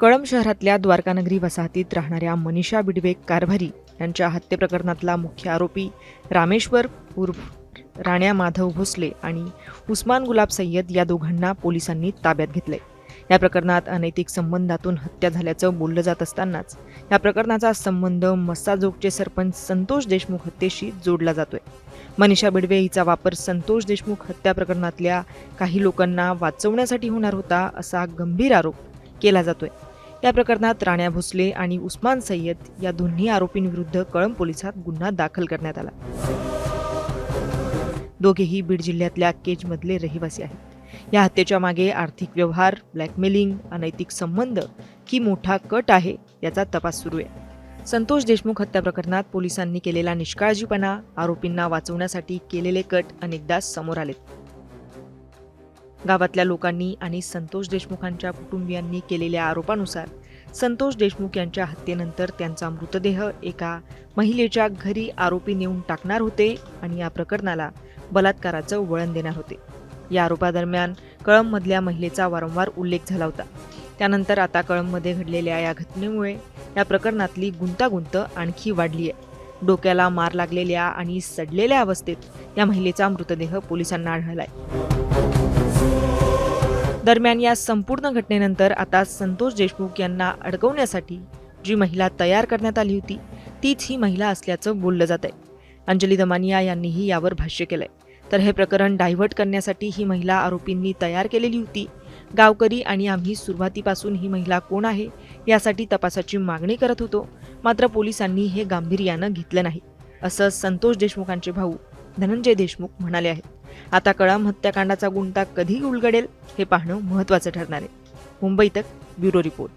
कळंब शहरातल्या द्वारकानगरी वसाहतीत राहणाऱ्या मनीषा बिडवे कारभारी यांच्या हत्येप्रकरणातला मुख्य आरोपी रामेश्वर उर्फ राण्या माधव भोसले आणि उस्मान गुलाब सय्यद या दोघांना पोलिसांनी ताब्यात घेतले या प्रकरणात अनैतिक संबंधातून हत्या झाल्याचं बोललं जात असतानाच या प्रकरणाचा संबंध मस्साजोगचे सरपंच संतोष देशमुख हत्येशी जोडला जातोय. मनीषा बिडवे हिचा वापर संतोष देशमुख हत्या प्रकरणातल्या काही लोकांना वाचवण्यासाठी होणार होता असा गंभीर आरोप केला जातोय. या प्रकरणात राण्या भोसले आणि उस्मान सय्यद या दोन्ही आरोपींविरुद्ध कळंब पोलिसात गुन्हा दाखल करण्यात आला. दोघेही बीड जिल्ह्यातल्या केजमधले रहिवासी आहेत. या हत्येच्या मागे आर्थिक व्यवहार ब्लॅकमेलिंग अनैतिक संबंध की मोठा कट आहे याचा तपास सुरू आहे. संतोष देशमुख हत्या प्रकरणात पोलिसांनी केलेला निष्काळजीपणा आरोपींना वाचवण्यासाठी केलेले कट अनेकदा समोर आलेत. गावातल्या लोकांनी आणि संतोष देशमुखांच्या कुटुंबियांनी केलेल्या आरोपानुसार संतोष देशमुख यांच्या हत्येनंतर त्यांचा मृतदेह एका महिलेच्या घरी आरोपी नेऊन टाकणार होते आणि या प्रकरणाला बलात्काराचं वळण देणार होते. या आरोपादरम्यान कळंबमधल्या महिलेचा वारंवार उल्लेख झाला होता. त्यानंतर आता कळंबमध्ये घडलेल्या या घटनेमुळे या प्रकरणातली गुंतागुंत आणखी वाढली आहे डोक्याला मार लागलेल्या आणि सडलेल्या अवस्थेत या महिलेचा मृतदेह पोलिसांना आढळलाय. दरम्यान या संपूर्ण घटनेनंतर आता संतोष देशमुख यांना अडकवण्यासाठी जी महिला तयार करण्यात आली होती तीच ही महिला असल्याचं बोललं जात आहे अंजली दमानिया यांनीही यावर भाष्य केलंय. तर हे प्रकरण डायव्हर्ट करण्यासाठी ही महिला आरोपींनी तयार केलेली होती. गावकरी आणि आम्ही सुरुवातीपासून ही महिला कोण आहे यासाठी तपासाची मागणी करत होतो. मात्र पोलिसांनी हे गांभीर्यानं घेतलं नाही. असं संतोष देशमुखांचे भाऊ धनंजय देशमुख म्हणाले आहेत. आता कळाम हत्याकांडाचा गुंता कधी उलगडेल हे पाहणं महत्त्वाचं ठरणार आहे. मुंबई तक ब्युरो रिपोर्ट.